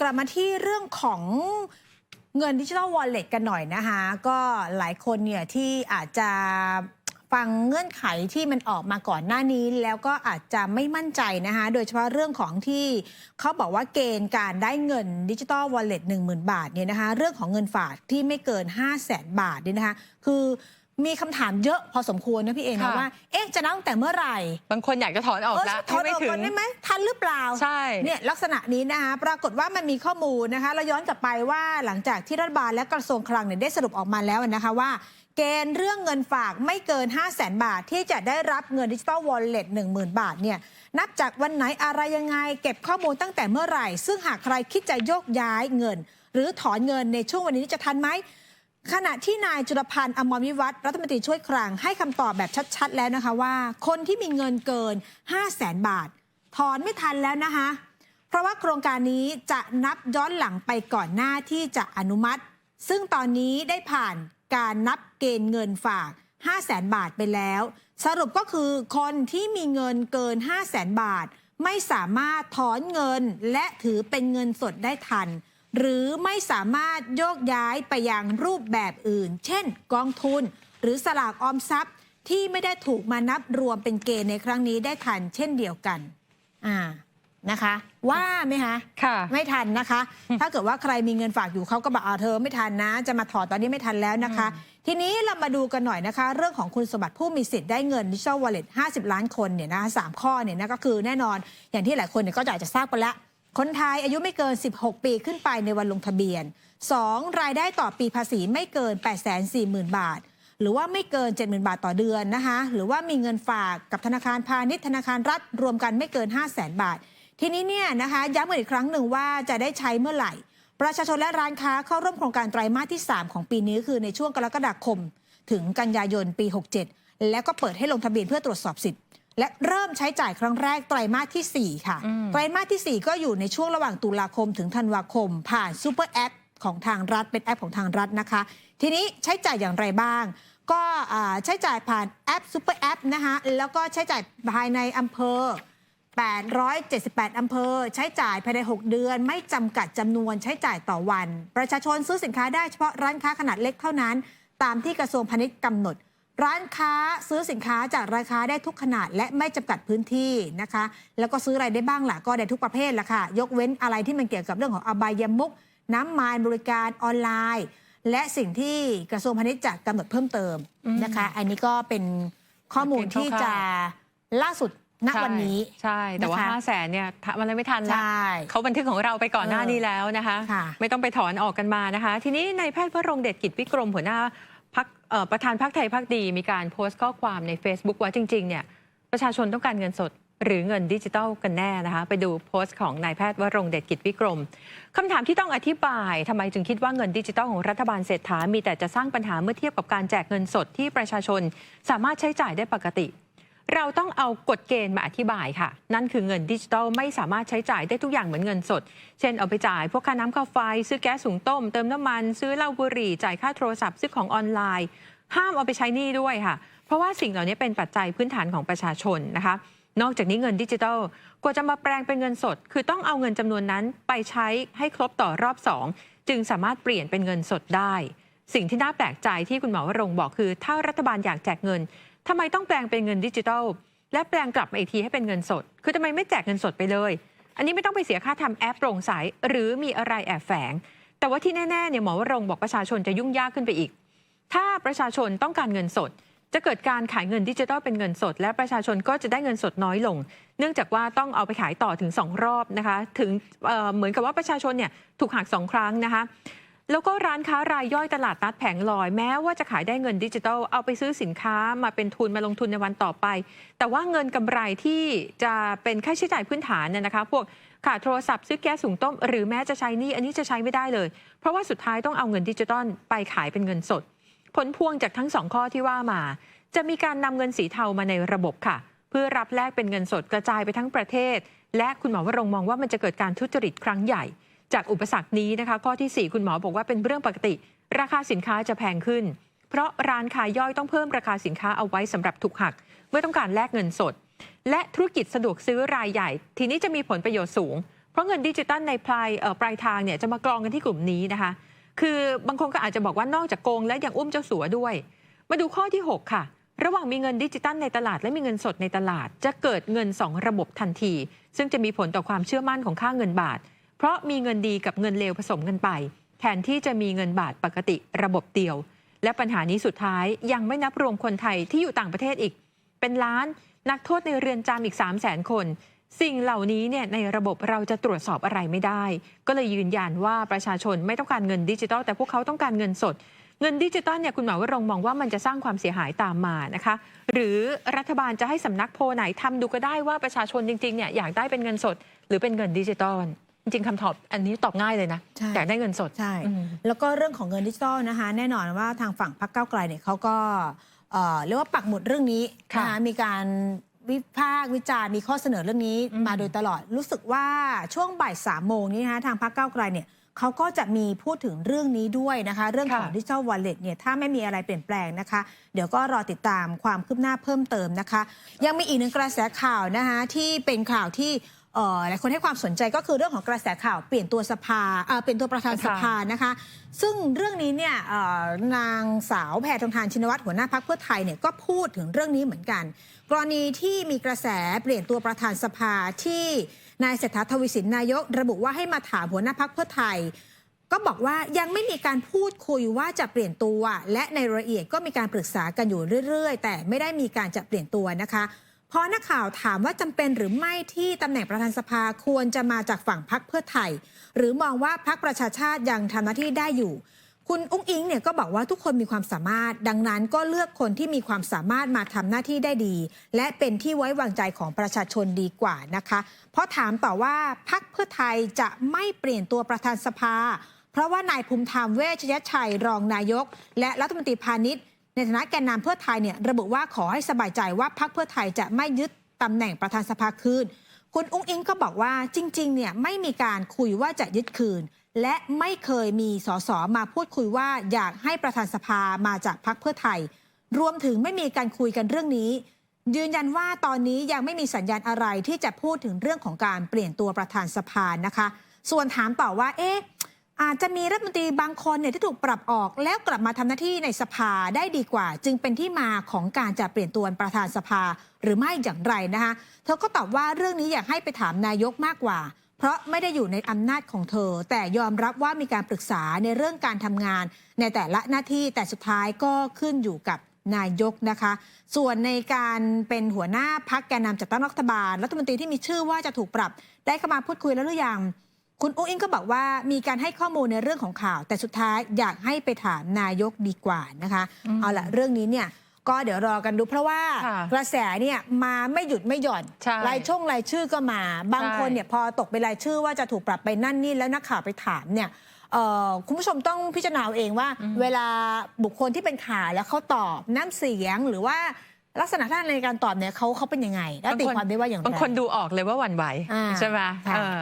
กลับมาที่เรื่องของเงินดิจิทัลวอลเล็ตกันหน่อยนะคะก็หลายคนเนี่ยที่อาจจะฟังเงื่อนไขที่มันออกมาก่อนหน้านี้ แล้วก็อาจจะไม่มั่นใจนะคะโดยเฉพาะเรื่องของที่เขาบอกว่าเกณฑ์การได้เงินดิจิทัลวอลเล็ตหนึ่งหมื่นบาทเนี่ยนะคะเรื่องของเงินฝากที่ไม่เกิน 5 0 0แสนบาทเนี่ยนะคะคือ มีคำถามเยอะพอสมควรนะพี่เองนะค่ะ ว่า เอ๊ะจะนับตั้งแต่เมื่อไหร่ บางคนอยากจะถอนออกเออแล้วถอนให้อไม่อกถึก่องนได้ไหมทันหรือเปล่าใช่ เนี่ยลักษณะนี้นะคะปรากฏว่ามันมีข้อมูลนะคะ เราย้อนกลับไปว่าหลังจากที่รัฐบาลและกระทรวงคลังเนี่ยได้สรุปออกมาแล้วนะคะว่า เกณฑ์เรื่องเงินฝากไม่เกิน 5 0 0แสนบาท ที่จะได้รับเงินดิจิตอลวอลเล็ต1 0,000 บาทเนี่ยนับจากวันไหนอะไรยังไง เก็บข้อมูลตั้งแต่เมื่อไหร่ ซึ่งหากใครคิดจะโยกย้ายเงิน หรือถอนเงินในช่วงวันนี้จะทันไหม ขณะที่นายจุลพันธ์อมรวิวัฒรัฐมนตรีช่วยคลังให้คำตอบแบบชัด ๆ แล้วนะคะว่า คนที่มีเงินเกิน 5 0 0แสนบาท ถอนไม่ทันแล้วนะคะ เพราะว่าโครงการนี้จะนับย้อนหลังไปก่อนหน้าที่จะอนุมัติ ซึ่งตอนนี้ได้ผ่านการนับเกณฑ์เงินฝาก 5 0 0แสนบาทไปแล้ว สรุปก็คือคนที่มีเงินเกิน 5 0 0แสนบาท ไม่สามารถถอนเงินและถือเป็นเงินสดได้ทัน หรือไม่สามารถโยกย้ายไปยังรูปแบบอื่น เช่น กองทุน หรือสลากออมทรัพย์ ที่ไม่ได้ถูกมานับรวมเป็นเกณฑ์ในครั้งนี้ได้ทันเช่นเดียวกัน อ่านะคะ ว่าไหมคะค่ะไม่ทันนะคะ ถ้าเกิดว่าใครมีเงินฝากอยู่เขาก็บอกอ่าเธอไม่ทันนะ จะมาถอดตอนนี้ไม่ทันแล้วนะคะ ทีนี้เรามาดูกันหน่อยนะคะ เรื่องของคุณสมบัติผู้มีสิทธิ์ได้เงินดิจิทัลวอลเล็ต50ล้านคนเนี่ยนะคะสามข้อเนี่ยนะก็คือแน่นอนอย่างที่หลายคนเนี่ยก็อาจจะทราบไปแล้ว คนไทยอายุไม่เกิน 16 ปีขึ้นไปในวันลงทะเบียน 2. รายได้ต่อปีภาษีไม่เกิน 840,000 บาท หรือว่าไม่เกิน 70,000 บาทต่อเดือนนะคะ หรือว่ามีเงินฝากกับธนาคารพาณิชย์ธนาคารรัฐรวมกันไม่เกิน 5 0 0 0 0 0 บาท ทีนี้เนี่ยนะคะย้ำกันอีกครั้งหนึ่งว่าจะได้ใช้เมื่อไหร่ ประชาชนและร้านค้าเข้าร่วมโครงการไตรมาสที่ 3 ของปีนี้คือในช่วงกรกฎาคม ถึงกันยายนปี 67 แล้วก็เปิดให้ลงทะเบียนเพื่อตรวจสอบสิทธิ์ และเริ่มใช้จ่ายครั้งแรกไตรมาสที่ 4 ค่ะอืมไตรมาสที่ 4 ก็อยู่ในช่วงระหว่างตุลาคมถึงธันวาคม ผ่านซูเปอร์แอปของทางรัฐเป็นแอปของทางรัฐนะคะ ทีนี้ใช้จ่ายอย่างไรบ้าง ก็อ่าใช้จ่ายผ่านแอปซูเปอร์แอปนะคะแล้วก็ใช้จ่ายภายในอำเภอ 878 อำเภอ ใช้จ่ายภายใน 6 เดือน ไม่จำกัดจำนวนใช้จ่ายต่อวัน ประชาชนซื้อสินค้าได้เฉพาะร้านค้าขนาดเล็กเท่านั้น ตามที่กระทรวงพาณิชย์กำหนด ร้านค้าซื้อสินค้าจากราคาได้ทุกขนาด และไม่จำกัดพื้นที่นะคะ แล้วก็ซื้ออะไรได้บ้างล่ะก็ได้ทุกประเภทละค่ะ ยกเว้นอะไรที่มันเกี่ยวกับเรื่องของอบายมุก น้ำมันบริการออนไลน์ และสิ่งที่กระทรวงพาณิชย์จะกำหนดเพิ่มเติมนะคะ อันนี้ก็เป็นข้อมูลที่จะล่าสุดณวันนี้ใช่ แต่ว่านะคะ5 0 0แสนเนี่ยทำอะไรไม่ทันใชละ่เขาบันทึกของเราไปก่อนหน้านี้แล้วนะคะค่ะไม่ต้องไปถอนออกกันมานะคะ ทีนี้ในายแพทย์พระรงเดชกิจวิกรมหัวหน้าพัก ประธานพักไทยพักดีมีการโพสต์ข้อความใน Facebook ว่าจริงๆเนี่ยประชาชนต้องการเงินสดหรือเงินดิจิทัลกันแน่นะคะ ไปดูโพสต์ของนายแพทย์วรงเดชกิจวิกรมคำถามที่ต้องอธิบายทำไมจึงคิดว่าเงินดิจิทัลของรัฐบาลเศรษฐามีแต่จะสร้างปัญหาเมื่อเทียบกับการแจกเงินสดที่ประชาชน สามารถใช้จ่ายได้ปกติ เราต้องเอากฎเกณฑ์มาอธิบายค่ะ นั่นคือเงินดิจิทัลไม่สามารถใช้จ่ายได้ทุกอย่างเหมือนเงินสด เช่นเอาไปจ่ายพวกค่าน้ำค่าไฟ ซื้อแก๊สสูงต้ม เติมน้ำมัน ซื้อเหล้าบุหรี่ จ่ายค่าโทรศัพท์ซื้อของออนไลน์ ห้ามเอาไปใช้หนี้ด้วยค่ะ เพราะว่าสิ่งเหล่านี้เป็นปัจจัยพื้นฐานของประชาชนนะคะ นอกจากนี้เงินดิจิทัลกว่าจะมาแปลงเป็นเงินสด คือต้องเอาเงินจำนวนนั้นไปใช้ให้ครบต่อรอบ 2 จึงสามารถเปลี่ยนเป็นเงินสดได้ สิ่งที่น่าแปลกใจที่คุณหมอวรงบอกคือ ถ้ารัฐบาลอยากแจกเงิน ทำไมต้องแปลงเป็นเงินดิจิทัล และแปลงกลับมาอีกทีให้เป็นเงินสด คือทำไมไม่แจกเงินสดไปเลย อันนี้ไม่ต้องไปเสียค่าทำแอปโปร่งใสหรือมีอะไรแอบแฝง แต่ว่าที่แน่ๆเนี่ยหมอวรงบอกประชาชนจะยุ่งยากขึ้นไปอีก ถ้าประชาชนต้องการเงินสด จะเกิดการขายเงินดิจิทัลเป็นเงินสด และประชาชนก็จะได้เงินสดน้อยลง เนื่องจากว่าต้องเอาไปขายต่อถึง 2 รอบนะคะ ถึงเเหมือนกับว่าประชาชนเนี่ยถูกหักสองครั้งนะคะ แล้วก็ร้านค้ารายย่อยตลาดนัดแผงลอย แม้ว่าจะขายได้เงินดิจิทัลเอาไปซื้อสินค้ามาเป็นทุนมาลงทุนในวันต่อไป แต่ว่าเงินกำไรที่จะเป็นค่าใช้จ่ายพื้นฐานเนี่ยนะคะ พวกค่าโทรศัพท์ซื้อแก๊สสูงต้ม หรือแม้จะใช้หนี่อันนี้จะใช้ไม่ได้เลย เพราะว่าสุดท้ายต้องเอาเงินดิจิทัลไปขายเป็นเงินสด ผลพวงจากทั้งสองข้อที่ว่ามา จะมีการนำเงินสีเทามาในระบบค่ะ เพื่อรับแลกเป็นเงินสดกระจายไปทั้งประเทศ และคุณหมอวรงมองว่ามันจะเกิดการทุจริตครั้งใหญ่ จากอุปสรรคนี้นะคะ ข้อทีสี่ 4 คุณหมอบอกว่าเป็นเรื่องปกติ ราคาสินค้าจะแพงขึ้น เพราะร้านขายย่อยต้องเพิ่มราคาสินค้าเอาไว้สำหรับถูกหัก เมื่อต้องการแลกเงินสด และธุรกิจสะดวกซื้อรายใหญ่ ทีนี้จะมีผลประโยชน์สูง เพราะเงินดิจิตัลในปลายปลายทางเนี่ยจะมากรองกันที่กลุ่มนี้นะคะ คือบางคนก็อาจจะบอกว่านอกจากโกง และยังอุ้มเจ้าสัวด้วย มาดูข้อที่ 6 ค่ะระหว่างมีเงินดิจิตัลในตลาดและมีเงินสดในตลาด จะเกิดเงิน 2 ระบบทันที ซึ่งจะมีผลต่อความเชื่อมั่นของค่าเงินบาท เพราะมีเงินดีกับเงินเลวผสมกันไป แทนที่จะมีเงินบาทปกติระบบเดียว และปัญหานี้สุดท้ายยังไม่นับรวมคนไทยที่อยู่ต่างประเทศอีก เป็นล้านนักโทษในเรือนจำอีก 3 0 0 0 0 0 คน สิ่งเหล่านี้เนี่ยในระบบเราจะตรวจสอบอะไรไม่ได้ ก็เลยยืนยันว่าประชาชนไม่ต้องการเงินดิจิทัล แต่พวกเขาต้องการเงินสดเงินดิจิตอลเนี่ยคุณหมอวรงมองว่ามันจะสร้างความเสียหายตามมานะคะ หรือรัฐบาลจะให้สำนักโพไหนทำดูก็ได้ว่าประชาชนจริงๆเนี่ยอยากได้เป็นเงินสด หรือเป็นเงินดิจิตอล จริงๆคำตอบอันนี้ตอบง่ายเลยนะใช่ อยากได้เงินสด ใช่ อืม แล้วก็เรื่องของเงินดิจิทัลนะคะ แน่นอนว่าทางฝั่งพรรคก้าวไกลเนี่ยเขาก็เอ่อเรียกว่าปักหมุดเรื่องนี้ค่ะนะคะมีการวิพากษ์วิจารณ์มีข้อเสนอเรื่องนี้อืม มาโดยตลอด รู้สึกว่าช่วงบ่ายสามโมงนี้นะคะทางพรรคก้าวไกลเนี่ยเขาก็จะมีพูดถึงเรื่องนี้ด้วยนะคะ เรื่องของดิจิทัลวอลเล็ตเนี่ยถ้าไม่มีอะไรเปลี่ยนแปลงนะคะ เดี๋ยวก็รอติดตามความคืบหน้าเพิ่มเติมนะคะ ยังมีอีกหนึ่งกระแสข่าวนะคะที่เป็นข่าวที่ เอ่อหลายคนให้ความสนใจก็คือเรื่องของกระแสข่าวเปลี่ยนตัวสภาเอ่อเปลี่ยนตัวประธานสภานะคะ ซึ่งเรื่องนี้เนี่ยเอ่อนางสาวแพทองทานชินวัตรหัวหน้าพักเพื่อไทยเนี่ยก็พูดถึงเรื่องนี้เหมือนกัน กรณีที่มีกระแสเปลี่ยนตัวประธานสภาที่นายเศรษฐาทวีสินนายก ระบุว่าให้มาถามหัวหน้าพักเพื่อไทย ก็บอกว่ายังไม่มีการพูดคุยว่าจะเปลี่ยนตัว และในรายละเอียดก็มีการปรึกษากันอยู่เรื่อย ๆ แต่ไม่ได้มีการจะเปลี่ยนตัวนะคะ เพราะนักข่าวถามว่าจำเป็นหรือไม่ที่ตำแหน่งประธานสภาควรจะมาจากฝั่งพักเพื่อไทย หรือมองว่าพักประชาชาติยังทำหน้าที่ได้อยู่ คุณอุ้งอิงเนี่ยก็บอกว่าทุกคนมีความสามารถ ดังนั้นก็เลือกคนที่มีความสามารถมาทำหน้าที่ได้ดี และเป็นที่ไว้วางใจของประชาชนดีกว่านะคะ เพราะถามต่อว่าพักเพื่อไทยจะไม่เปลี่ยนตัวประธานสภา เพราะว่านายภูมิธรรมเวชยชัยรองนายก และรัฐมนตรีพาณิชย์ ในฐานะแกนนำเพื่อไทยเนี่ยระบุว่าขอให้สบายใจว่าพักเพื่อไทยจะไม่ยึดตำแหน่งประธานสภาคืน คุณอุ้งอิงก็บอกว่าจริงๆเนี่ยไม่มีการคุยว่าจะยึดคืน และไม่เคยมีสสมาพูดคุยว่าอยากให้ประธานสภามาจากพักเพื่อไทย รวมถึงไม่มีการคุยกันเรื่องนี้ ยืนยันว่าตอนนี้ยังไม่มีสัญญาณอะไรที่จะพูดถึงเรื่องของการเปลี่ยนตัวประธานสภานะคะ ส่วนถามต่อว่าเอ๊ะ อาจจะมีรัฐมนตรีบางคนเนี่ยที่ถูกปรับออกแล้วกลับมาทำหน้าที่ในสภาได้ดีกว่า จึงเป็นที่มาของการจะเปลี่ยนตัวประธานสภาหรือไม่อย่างไรนะคะเธอก็ตอบว่าเรื่องนี้อยากให้ไปถามนายกมากกว่า เพราะไม่ได้อยู่ในอำนาจของเธอ แต่ยอมรับว่ามีการปรึกษาในเรื่องการทำงาน ในแต่ละหน้าที่แต่สุดท้ายก็ขึ้นอยู่กับนายกนะคะ ส่วนในการเป็นหัวหน้าพักแกนนำจัดตั้งรัฐบาล รัฐมนตรีที่มีชื่อว่าจะถูกปรับได้เข้ามาพูดคุยแล้วหรือยัง คุณอุ้งอิงก็บอกว่ามีการให้ข้อมูลในเรื่องของข่าว แต่สุดท้ายอยากให้ไปถามนายกดีกว่านะคะอืมเอาละเรื่องนี้เนี่ยก็เดี๋ยวรอกันดูเพราะว่าค่ะกระแสเนี่ยมาไม่หยุดไม่หย่อนใช่รายช่องรายชื่อก็มา บางใช่คนเนี่ยพอตกเป็นรายชื่อว่าจะถูกปรับไปนั่นนี่แล้วนักข่าวไปถามเนี่ยเอ่อคุณผู้ชมต้องพิจารณาเอาเองว่า เวลาบุคคลที่เป็นข่าวแล้วเขาตอบน้ำเสียงหรือว่า ลักษณะท่าในการตอบเนี่ยเขาเขาเป็นยังไง แล้วตีความได้ว่าอย่างไรบางคนดูออกเลยว่าหวั่นไหวอ่าใช่ไหมค่ะเออ